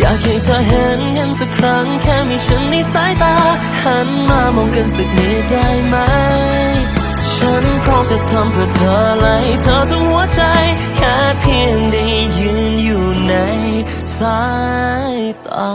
อยากให้เธอเห็นเห็นสักครั้ง แค่มีฉันในสายตา หันมามองกันสักนิดได้ไหม ฉันพร้อมจะทำเพื่อเธอและให้เธอทั้งหัวใจ แค่เพียงได้ยืนอยู่ในสายตา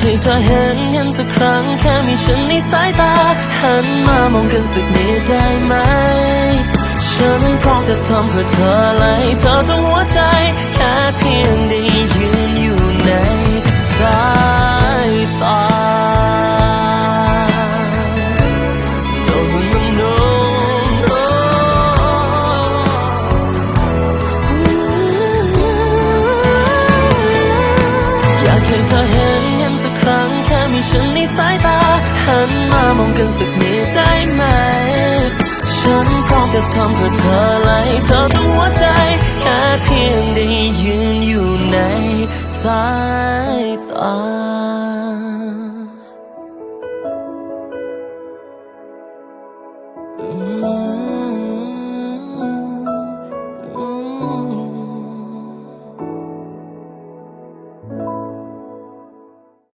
ให้เธอเห็นกันสักครั้งแค่มีฉันในสายตา หันมามองกันสักนิดได้ไหม ฉันพร้อมจะทำเพื่อเธอเลยเธอทั้งหัวใจแค่ มามองกันสักนิดได้ไหม ฉันพร้อมจะทำเพื่อเธอไละให้เธอทั้งหัวใจ แค่เพียงได้ยืนอยู่ในสายตา